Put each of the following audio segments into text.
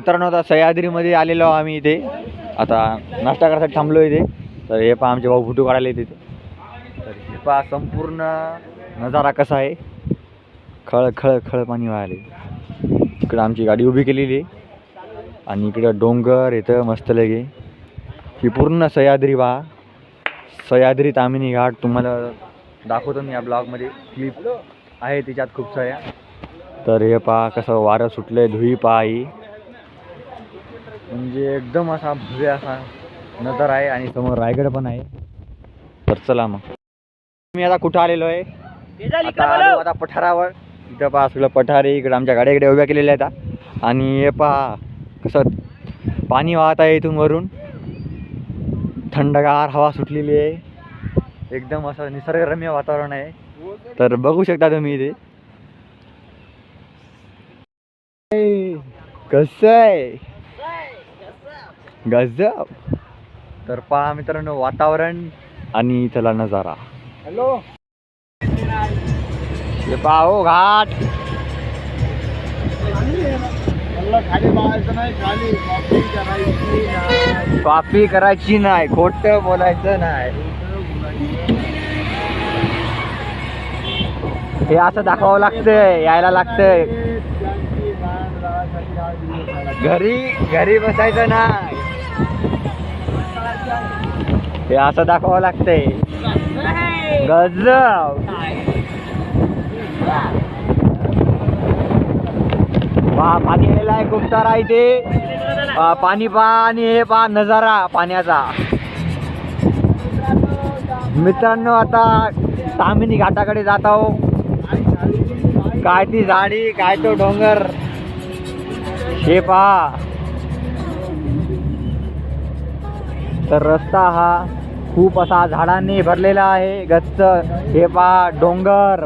मित्रांनो आता सह्याद्रीमध्ये आलेलो आम्ही इथे. आता नाश्ता करायसाठी थांबलो इथे. तर हे पहा आमचे भाऊ फोटो काढायला तिथे इथे तर हे पहा संपूर्ण नजारा कसा आहे. खळ खळ खळ पाणी वाहिले इकडं आमची गाडी उभी केलेली आहे. आणि इकडं डोंगर येतं मस्त लगे. ही पूर्ण सह्याद्री पहा. सह्याद्री तामिनी घाट तुम्हाला दाखवतो मी या ब्लॉगमध्ये. क्लिप आहे त्याच्यात खूप साऱ्या. तर हे पहा कसं वारं सुटलं आहे धुई पहा ही. म्हणजे एकदम असा भव्य असा नजर आहे आणि समोर रायगड पण आहे. तर चला मग. मी आता कुठं आलेलो आहे? आता आलो आता पठारावर. इथं पहा सगळं पठार इकडं आमच्या गाड्या इकडे उभ्या केलेल्या आहेत. आणि हे पहा कसं पाणी वाहत आहे इथून वरून. थंडगार हवा सुटलेली आहे. एकदम असं निसर्गरम्य वातावरण आहे. तर बघू शकता तुम्ही इथे. कसं आहे? गजब. तर पहा मित्रांनो वातावरण आणि त्याला नजारा. हॅलो. हे पहा घाट. कॉफी करायची नाही. कॉपी करायची नाही खोट बोलायचं नाही. हे असं दाखवावं लागतंय यायला लागतंय. घरी घरी बसायचं नाही. हे असं दाखवावं लागतंय. गजब. पहा पाणी आलेलं आहे खूप सारा इथे. पाणी पहा आणि हे पहा नजारा पाण्याचा. मित्रांनो आता तामिनी घाटाकडे जात आहो काय ती झाडी काय तो डोंगर. हे पहा. तर रस्ता हा खूप असा झाडांनी भरलेला आहे. गच्च हे पहा डोंगर.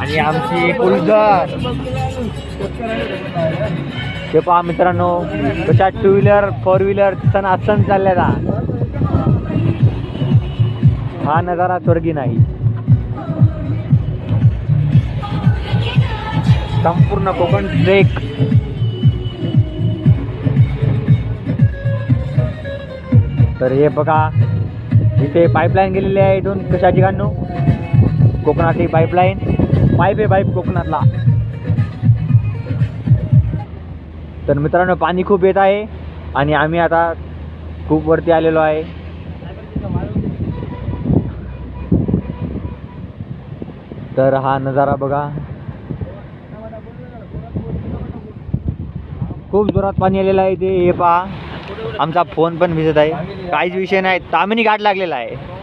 आणि आमची कुलधर हे पहा मित्रांनो कशा टू व्हीलर फोर व्हीलर सण असण चालल्या हा नजारा स्वर्गी नाही. संपूर्ण कोकण ट्रेक तर हे बघा इथे पाईपलाईन गेलेली आहे इथून. कशाची काढणू कोकणातली पाईपलाईन पाईप आहे पाईप कोकणातला. तर मित्रांनो पाणी खूप येत आहे आणि आम्ही आता खूप वरती आलेलो आहे. तर हा नजारा बघा. खूप जोरात पाणी आलेलं आहे ते हे पहा. आमचा फोन पण भिजत आहे. काहीच विषय नाही. तामिनी घाट लागलेला आहे.